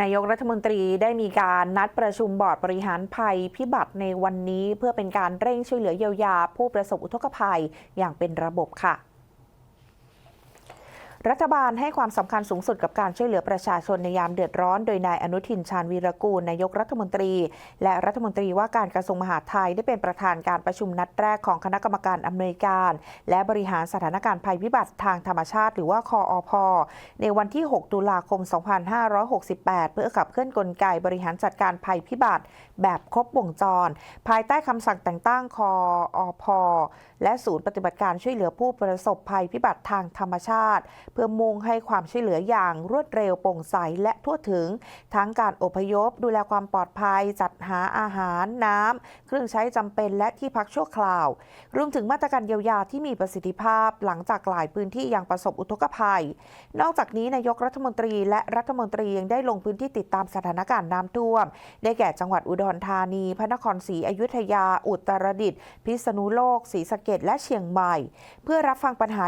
นายกรัฐมนตรีได้มีการนัดประชุมบอร์ดบริหารภัยพิบัติในวันนี้ เพื่อเป็นการเร่งช่วยเหลือเยียวยาผู้ประสบอุทกภัยอย่างเป็นระบบค่ะ รัฐบาลให้ความสำคัญสูงสุดกับการช่วยเหลือประชาชนในยามเดือดร้อน โดยนายอนุทินชาญวีรกูลนายกรัฐมนตรี และรัฐมนตรีว่าการกระทรวงมหาดไทยได้เป็นประธานการประชุมนัดแรกของคณะกรรมการอำนวยการ และบริหารสถานการณ์ภัยพิบัติทางธรรมชาติ หรือว่าคออพในวันที่ 6 ตุลาคม 2568 เพื่อขับเคลื่อนกลไกบริหารจัดการภัยพิบัติ แบบครบวงจร ภายใต้คำสั่งแต่งตั้งคออพและศูนย์ปฏิบัติการช่วยเหลือผู้ประสบภัยพิบัติทางธรรมชาติเพื่อมุ่งให้ความช่วยเหลืออย่างรวดเร็วโปร่งใสและทั่วถึง ทั้งการอพยพ ดูแลความปลอดภัย จัดหาอาหารน้ำ เครื่องใช้จำเป็นและที่พักชั่วคราว รวมถึงมาตรการเยียวยาที่มีประสิทธิภาพ หลังจากหลายพื้นที่ยังประสบอุทกภัย นอกจากนี้นายกรัฐมนตรีและรัฐมนตรียังได้ลงพื้นที่ติดตามสถานการณ์น้ำท่วม ได้แก่จังหวัดอุดรธานี พระนครศรีอยุธยา อุตรดิตถ์พิษณุโลกศรีสะเกดและเชียงใหม่ เพื่อรับฟังปัญหา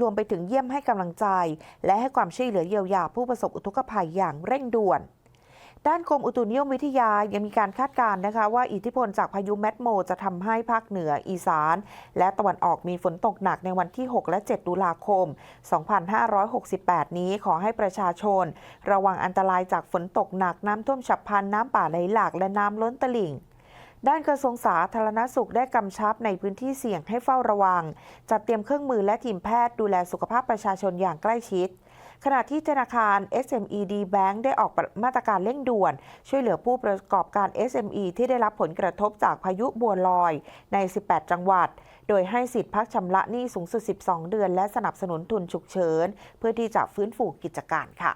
รวมไปถึงเยี่ยมให้กำลังใจ และให้ความช่วยเหลือเยียวยาผู้ประสบอุทกภัยอย่างเร่งด่วน ด้านกรมอุตุนิยมวิทยายังมีการคาดการณ์นะคะ ว่าอิทธิพลจากพายุแมทโม จะทำให้ภาคเหนืออีสาน และตะวันออกมีฝนตกหนักในวันที่ 6 และ 7 ตุลาคม 2568 นี้ขอให้ประชาชน ระวังอันตรายจากฝนตกหนักน้ำท่วมฉับพลันน้ำป่าไหลหลากและน้ำล้นตลิ่ง ด้านกระทรวงสาธารณสุขได้กำชับในพื้นที่เสี่ยงให้เฝ้าระวัง จัดเตรียมเครื่องมือและทีมแพทย์ดูแลสุขภาพประชาชนอย่างใกล้ชิด ขณะที่ธนาคาร SMED Bank ได้ออกมาตรการเร่งด่วน ช่วยเหลือผู้ประกอบการ SME ที่ได้รับผลกระทบจากพายุบัวลอยใน 18 จังหวัด โดยให้สิทธิพักชำระหนี้สูงสุด 12 เดือน และสนับสนุนทุนฉุกเฉิน เพื่อที่จะฟื้นฟูกิจการค่ะ